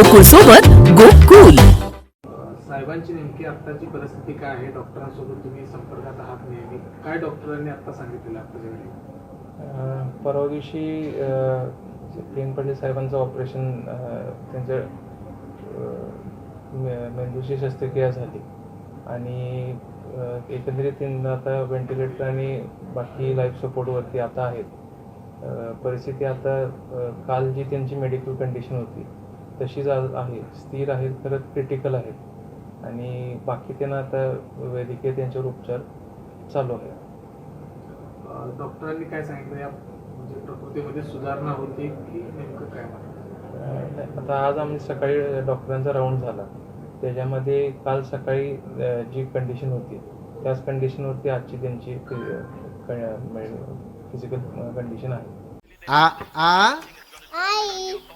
गोकुळ सोबत गोकुल. साहेबांची नेमकी आत्ताची परिस्थिती काय आहे? डॉक्टरांसोबत तुम्ही संपर्कात आहात नेहमी. काय डॉक्टरांनी आता सांगितलेलं आत्ताच्या वेळी परवा दिवशी पाटील साहेबांचं ऑपरेशन त्यांच्या मेंदूची शस्त्रक्रिया झाली. आणि एकंदरीत त्यांना आता व्हेंटिलेटर आणि बाकी लाईफ सपोर्टवरती आता आहेत. परिस्थिती आता काल जी त्यांची मेडिकल कंडिशन होती तशीच आज आहे स्थिर आहेत खरं क्रिटिकल आहेत. आणि बाकी त्यांना आता वैद्यकीय त्यांच्यावर उपचार चालू आहे. डॉक्टरांनी काय सांगितलं? या म्हणजे प्रकृतीमध्ये सुधारणा होती की नेमकं काय म्हणतात आता आज आम्ही सकाळी डॉक्टरांचा राऊंड झाला. त्याच्यामध्ये काल सकाळी जी कंडिशन होती त्याच कंडिशनवरती आजची त्यांची फिजिकल कंडिशन आहे. आ आ? आई